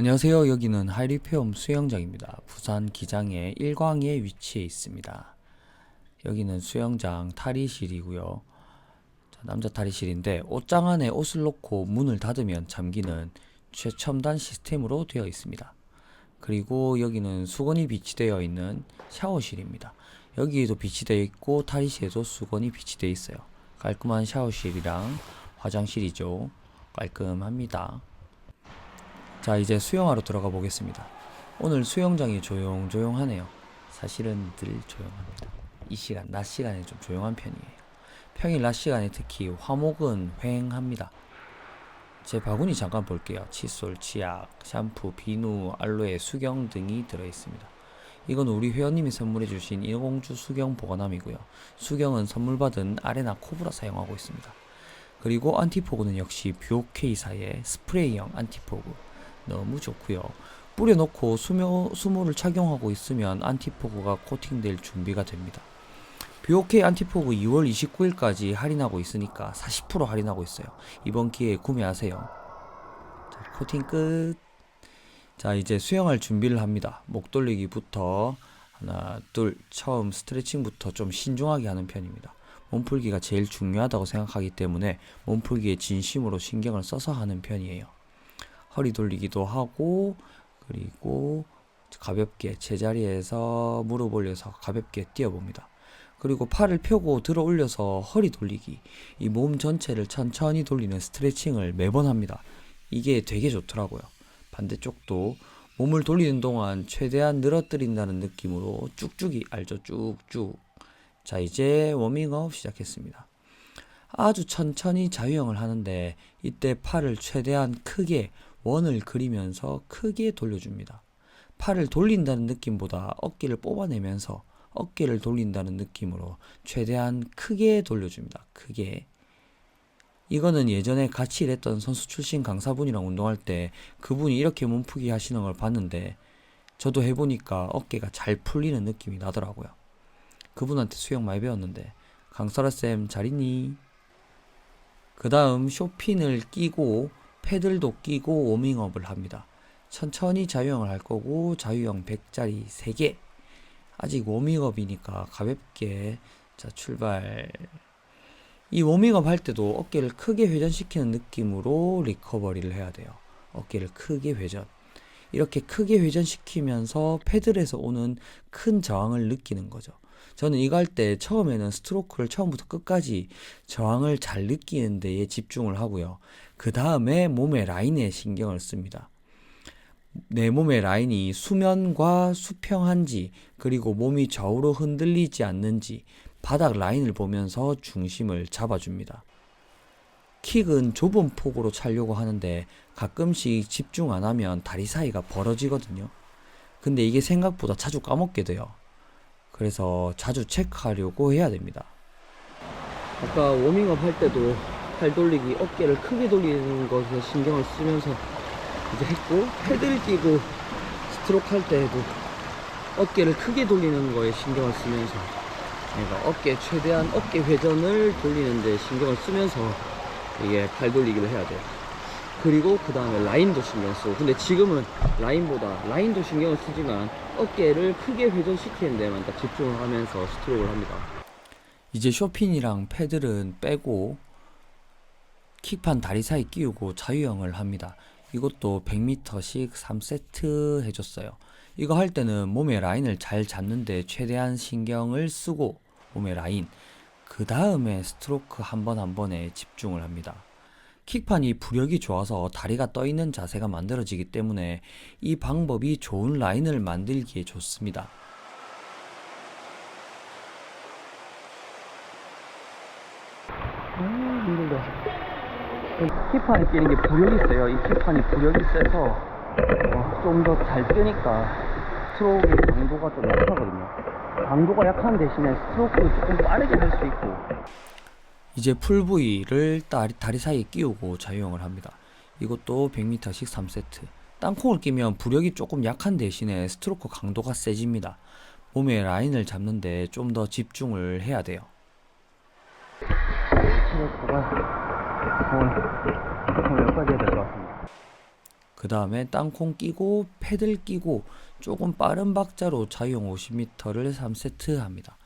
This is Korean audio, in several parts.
안녕하세요. 여기는 하이리페엄 수영장입니다. 부산 기장의 일광에 위치해 있습니다. 여기는 수영장 탈의실이고요. 자, 남자 탈의실인데 옷장 안에 옷을 넣고 문을 닫으면 잠기는 최첨단 시스템으로 되어 있습니다. 그리고 여기는 수건이 비치되어 있는 샤워실입니다. 여기에도 비치되어 있고 탈의실에도 수건이 비치되어 있어요. 깔끔한 샤워실이랑 화장실이죠. 깔끔합니다. 자, 이제 수영하러 들어가 보겠습니다. 오늘 수영장이 조용조용하네요. 사실은 늘 조용합니다. 이 시간, 낮 시간에 좀 조용한 편이에요. 평일 낮 시간에 특히 화목은 휑합니다. 제 바구니 잠깐 볼게요. 칫솔, 치약, 샴푸, 비누, 알로에, 수경 등이 들어있습니다. 이건 우리 회원님이 선물해주신 인공주 수경 보관함이고요. 수경은 선물 받은 아레나 코브라 사용하고 있습니다. 그리고 안티포그는 역시 뷰오케이사의 스프레이형 안티포그 너무 좋고요. 뿌려놓고 수모, 수모를 착용하고 있으면 안티포그가 코팅될 준비가 됩니다. 뷰오케이 안티포그 2월 29일까지 할인하고 있으니까 40% 할인하고 있어요. 이번 기회에 구매하세요. 자, 코팅 끝. 자, 이제 수영할 준비를 합니다. 목 돌리기부터 하나, 둘, 처음 스트레칭부터 좀 신중하게 하는 편입니다. 몸풀기가 제일 중요하다고 생각하기 때문에 몸풀기에 진심으로 신경을 써서 하는 편이에요. 허리 돌리기도 하고 그리고 가볍게 제자리에서 무릎 올려서 가볍게 뛰어봅니다. 그리고 팔을 펴고 들어 올려서 허리 돌리기 이 몸 전체를 천천히 돌리는 스트레칭을 매번 합니다. 이게 되게 좋더라고요. 반대쪽도 몸을 돌리는 동안 최대한 늘어뜨린다는 느낌으로 쭉쭉이 알죠 쭉쭉 자 이제 워밍업 시작했습니다. 아주 천천히 자유형을 하는데 이때 팔을 최대한 크게 원을 그리면서 크게 돌려줍니다. 팔을 돌린다는 느낌보다 어깨를 뽑아내면서 어깨를 돌린다는 느낌으로 최대한 크게 돌려줍니다. 크게. 이거는 예전에 같이 일했던 선수 출신 강사분이랑 운동할 때 그분이 이렇게 몸풀기 하시는 걸 봤는데 저도 해보니까 어깨가 잘 풀리는 느낌이 나더라고요. 그분한테 수영 많이 배웠는데 강사라 쌤잘 있니? 그 다음 쇼핀을 끼고 패들도 끼고 워밍업을 합니다. 천천히 자유형을 할 거고 자유형 100짜리 3개 아직 워밍업이니까 가볍게 자 출발 이 워밍업 할 때도 어깨를 크게 회전시키는 느낌으로 리커버리를 해야 돼요. 어깨를 크게 회전 이렇게 크게 회전시키면서 패들에서 오는 큰 저항을 느끼는 거죠. 저는 이거 할 때 처음에는 스트로크를 처음부터 끝까지 저항을 잘 느끼는 데에 집중을 하고요. 그 다음에 몸의 라인에 신경을 씁니다. 내 몸의 라인이 수면과 수평한지, 그리고 몸이 좌우로 흔들리지 않는지, 바닥 라인을 보면서 중심을 잡아줍니다. 킥은 좁은 폭으로 차려고 하는데 가끔씩 집중 안 하면 다리 사이가 벌어지거든요. 근데 이게 생각보다 자주 까먹게 돼요. 그래서 자주 체크하려고 해야 됩니다. 아까 워밍업 할 때도 팔 돌리기, 어깨를 크게 돌리는 것에 신경을 쓰면서 이제 했고, 패드를 끼고 스트로크 할 때에도 어깨를 크게 돌리는 거에 신경을 쓰면서 내가 어깨, 최대한 어깨 회전을 돌리는 데 신경을 쓰면서 이게 팔 돌리기를 해야 돼요. 그리고 그 다음에 라인도 신경 쓰고 근데 지금은 라인보다 라인도 신경을 쓰지만 어깨를 크게 회전시키는 데만 딱 집중을 하면서 스트로크를 합니다. 이제 쇼핀이랑 패들은 빼고 킥판 다리 사이 끼우고 자유형을 합니다. 이것도 100m씩 3세트 해줬어요. 이거 할 때는 몸의 라인을 잘 잡는데 최대한 신경을 쓰고 몸의 라인 그 다음에 스트로크 한 번 한 번에 집중을 합니다. 킥판이 부력이 좋아서 다리가 떠 있는 자세가 만들어지기 때문에 이 방법이 좋은 라인을 만들기에 좋습니다. 아, 힘들다. 킥판이 끼는 게 부력이 세요. 이 킥판이 부력이 세서 어, 좀더잘 뜨니까 스트로크의 강도가 좀 약하거든요. 강도가 약한 대신에 스트로크를 조금 빠르게 할 수 있고 이제 풀 부위를 다리, 다리 사이에 끼우고 자유형을 합니다. 이것도 100m씩 3세트. 땅콩을 끼면 부력이 조금 약한 대신에 스트로크 강도가 세집니다. 몸의 라인을 잡는데 좀 더 집중을 해야 돼요. 그 다음에 땅콩 끼고 패들 끼고 조금 빠른 박자로 자유형 50m를 3세트 합니다.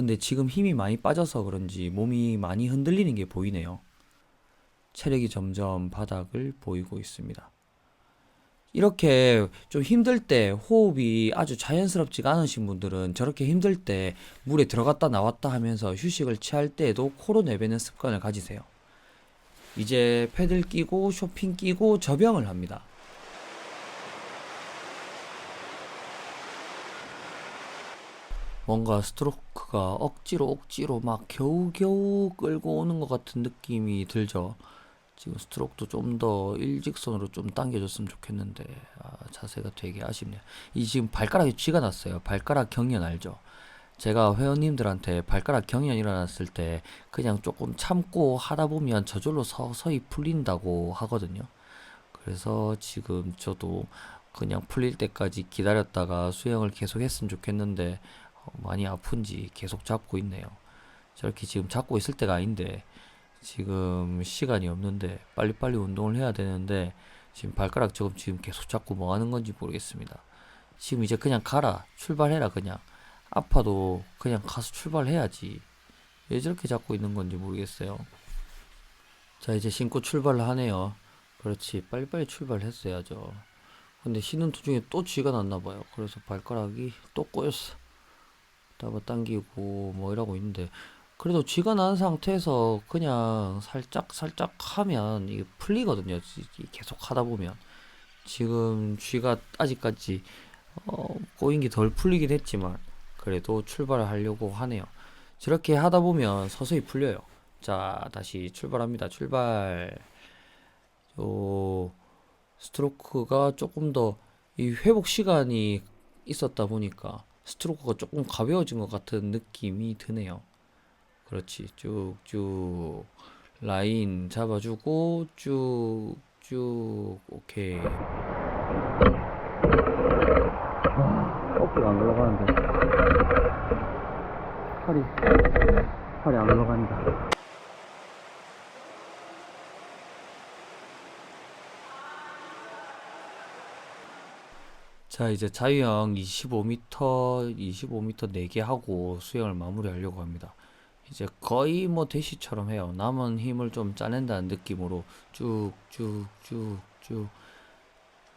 근데 지금 힘이 많이 빠져서 그런지 몸이 많이 흔들리는 게 보이네요. 체력이 점점 바닥을 보이고 있습니다. 이렇게 좀 힘들 때 호흡이 아주 자연스럽지가 않으신 분들은 저렇게 힘들 때 물에 들어갔다 나왔다 하면서 휴식을 취할 때에도 코로 내뱉는 습관을 가지세요. 이제 패들 끼고 쇼핑 끼고 접영을 합니다. 뭔가 스트로크가 억지로 억지로 막 겨우겨우 끌고 오는 것 같은 느낌이 들죠. 지금 스트로크도 좀 더 일직선으로 좀 당겨줬으면 좋겠는데 아, 자세가 되게 아쉽네요. 이 지금 발가락에 쥐가 났어요. 발가락 경련 알죠? 제가 회원님들한테 발가락 경련 일어났을 때 그냥 조금 참고 하다 보면 저절로 서서히 풀린다고 하거든요. 그래서 지금 저도 그냥 풀릴 때까지 기다렸다가 수영을 계속 했으면 좋겠는데 어, 많이 아픈지 계속 잡고 있네요. 저렇게 지금 잡고 있을 때가 아닌데 지금 시간이 없는데 빨리빨리 운동을 해야 되는데 지금 발가락 조금 지금 계속 잡고 뭐 하는 건지 모르겠습니다. 지금 이제 그냥 가라. 출발해라 그냥. 아파도 그냥 가서 출발해야지. 왜 저렇게 잡고 있는 건지 모르겠어요. 자, 이제 신고 출발을 하네요. 그렇지. 빨리빨리 출발했어야죠. 근데 쉬는 도중에 또 쥐가 났나 봐요. 그래서 발가락이 또 꼬였어. 잡아 당기고 뭐 이러고 있는데 그래도 쥐가 난 상태에서 그냥 살짝 살짝 하면 이게 풀리거든요. 계속 하다 보면 지금 쥐가 아직까지 어, 꼬인 게 덜 풀리긴 했지만 그래도 출발을 하려고 하네요. 저렇게 하다 보면 서서히 풀려요. 자, 다시 출발합니다. 출발. 요 스트로크가 조금 더 이 회복 시간이 있었다 보니까 스트로크가 조금 가벼워진 것 같은 느낌이 드네요. 그렇지. 쭉쭉 라인 잡아주고 쭉쭉 오케이. 어깨가 안 올라가는데 팔이 팔이 안 올라간다. 자, 이제 자유형 25m, 25m 4개 하고 수영을 마무리하려고 합니다. 이제 거의 뭐 대시처럼 해요. 남은 힘을 좀 짜낸다는 느낌으로 쭉 쭉 쭉 쭉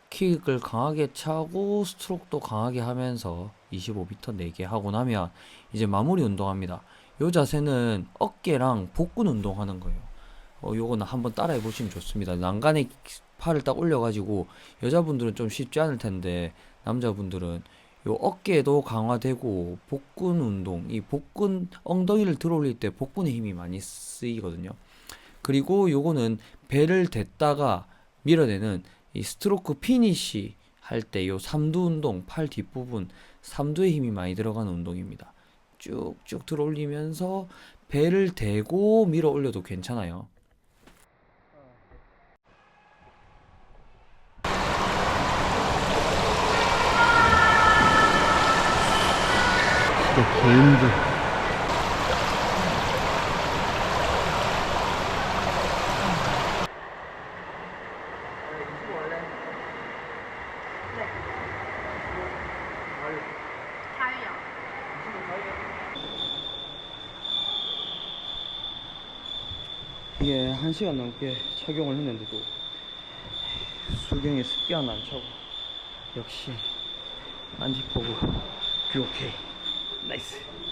킥을 강하게 차고 스트로크도 강하게 하면서 25m 4개 하고 나면 이제 마무리 운동합니다. 요 자세는 어깨랑 복근 운동하는 거예요. 어, 요거는 한번 따라해 보시면 좋습니다. 난간에 팔을 딱 올려가지고 여자분들은 좀 쉽지 않을 텐데 남자분들은 요 어깨도 강화되고 복근 운동, 이 복근 엉덩이를 들어올릴 때 복근에 힘이 많이 쓰이거든요. 그리고 요거는 배를 댔다가 밀어내는 이 스트로크 피니시 할 때 요 삼두 운동, 팔 뒷부분 삼두에 힘이 많이 들어가는 운동입니다. 쭉쭉 들어올리면서 배를 대고 밀어 올려도 괜찮아요. 진짜 개인들. 이게 한 시간 넘게 착용을 했는데도 수경에 습기 하나 안 차고 역시 안티포그 뷰오케이 나이스